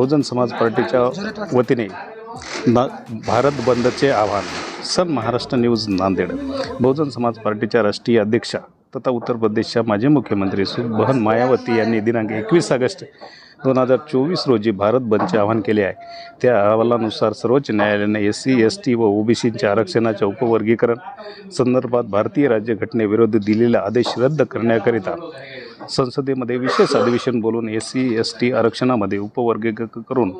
बहुजन समाज पार्टीच्या वतीने ना भारत बंदचे आव्हान सन महाराष्ट्र न्यूज नांदेड. बहुजन समाज पार्टीच्या राष्ट्रीय अध्यक्षा तथा उत्तर प्रदेशच्या माजी मुख्यमंत्री सुबहन मायावती यांनी दिनांक एकवीस ऑगस्ट दोन हजार चोवीस रोजी भारत बंदचे आवाहन केले आहे. त्या अहवालानुसार सर्वोच्च न्यायालयाने एस सी एस टी व ओबीसीच्या आरक्षणाच्या उपवर्गीकरण संदर्भात भारतीय राज्यघटनेविरुद्ध दिलेला आदेश रद्द करण्याकरिता संसदेमध्ये विशेष अधिवेशन बोलून एस सी एस टी आरक्षणामध्ये उपवर्गीक करून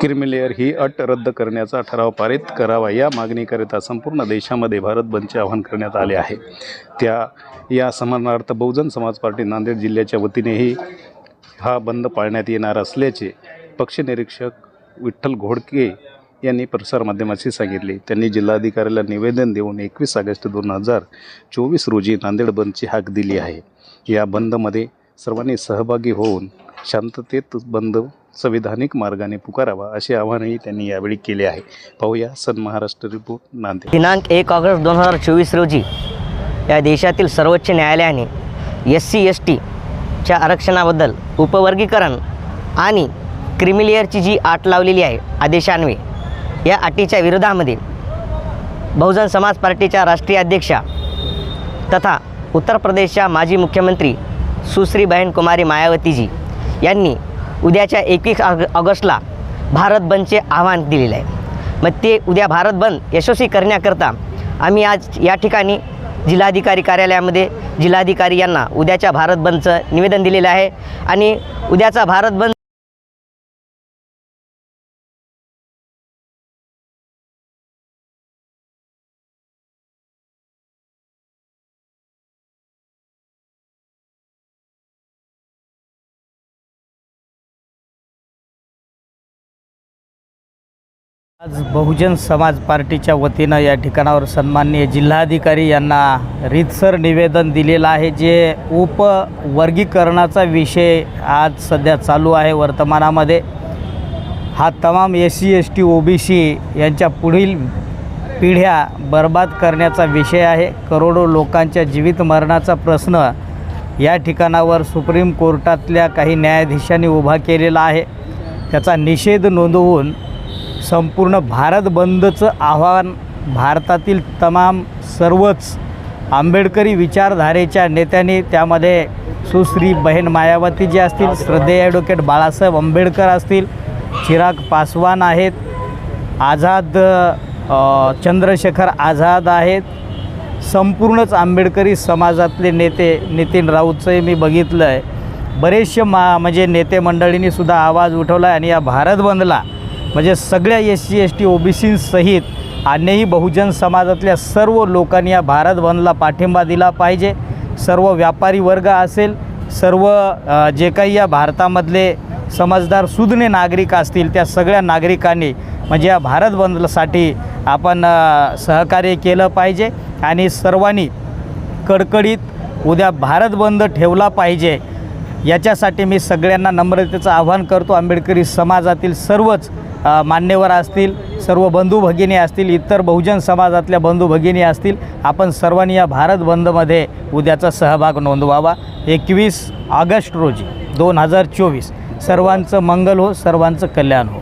क्रिमिलेअर ही अट रद्द करण्याचा ठराव पारित करावा या मागणीकरिता संपूर्ण देशामध्ये भारत बंदचे आवाहन करण्यात आले आहे. त्या या समानार्थ बहुजन समाज पार्टी नांदेड जिल्ह्याच्या वतीनेही हा बंद पाळण्यात येणार असल्याचे पक्षनिरीक्षक विठ्ठल घोडके यांनी प्रसारमाध्यमाशी सांगितले. त्यांनी जिल्हाधिकाऱ्याला निवेदन देऊन एकवीस ऑगस्ट दोन हजार चोवीस रोजी नांदेड बंदची हाक दिली आहे. या बंदमध्ये सर्वांनी सहभागी होऊन शांततेत बंद संविधानिक मार्गाने पुकारावा असे आवाहनही त्यांनी यावेळी केले आहे. पाहूया सन महाराष्ट्र रिपोर्ट नांदेड. दिनांक एक ऑगस्ट दोन हजार चोवीस रोजी या देशातील सर्वोच्च न्यायालयाने एस सी एस टी च्या आरक्षणाबद्दल उपवर्गीकरण आणि क्रिमिलियरची जी आट लावलेली आहे आदेशान्वये या अटीच्या विरोधामध्ये बहुजन समाज पार्टीच्या राष्ट्रीय अध्यक्षा तथा उत्तर प्रदेशच्या माजी मुख्यमंत्री सुश्री बहन कुमारी मायावतीजी यांनी उद्याच्या एकवीस ऑग ऑगस्टला भारत बंदचे आव्हान दिलेले आहे. मग ते उद्या भारत बंद यशस्वी करण्याकरता आम्ही आज या ठिकाणी जिल्हाधिकारी कार्यालयामध्ये जिल्हाधिकारी यांना उद्याच्या भारत बंदचं निवेदन दिलेलं आहे. आणि उद्याचा भारत बंद आज बहुजन समाज पार्टीच्या वतीनं या ठिकाणावर सन्माननीय जिल्हाधिकारी यांना रीतसर निवेदन दिलेलं आहे जे उपवर्गीकरणाचा विषय आज सध्या चालू आहे वर्तमानामध्ये. हा तमाम S C S T O B C यांच्या पुढील पिढ्या बर्बाद करण्याचा विषय आहे. करोडो लोकांच्या जीवित मरणाचा प्रश्न या ठिकाणावर सुप्रीम कोर्टातल्या काही न्यायाधीशांनी उभा केलेला आहे. त्याचा निषेध नोंदवून संपूर्ण भारत बंदचं आव्हान भारतातील तमाम सर्वच आंबेडकरी विचारधारेच्या नेत्यांनी त्यामध्ये सुश्री बहीण मायावती जी असतील श्रद्धेय ॲडव्होकेट बाळासाहेब आंबेडकर असतील चिराग पासवान आहेत आझाद चंद्रशेखर आझाद आहेत संपूर्णच आंबेडकरी समाजातले नेते नितीन राऊतचंही मी बघितलं आहे बरेचसे मा म्हणजे नेते मंडळींनीसुद्धा आवाज उठवला आहे आणि या भारत बंदला म्हणजे सगळ्या S C S T O B अन्यही बहुजन समाजातल्या सर्व लोकांनी या भारत बंदला पाठिंबा दिला पाहिजे. सर्व व्यापारी वर्ग असेल सर्व जे काही या भारतामधले समजदार सुज्ञ नागरिक असतील त्या सगळ्या नागरिकांनी म्हणजे या भारत बंदसाठी आपण सहकार्य केलं पाहिजे आणि सर्वांनी कडकडीत उद्या भारत बंद ठेवला पाहिजे. याच्यासाठी मी सगळ्यांना नम्रतेचं आव्हान करतो. आंबेडकरी समाजातील सर्वच मान्यवर असतील सर्व बंधू भगिनी असतील इतर बहुजन समाजातल्या बंधू भगिनी असतील आपण सर्वांनी या भारत बंदमध्ये उद्याचा सहभाग नोंदवावा. एकवीस ऑगस्ट रोजी दोन हजार चोवीस. सर्वांचं मंगल हो सर्वांचं कल्याण हो.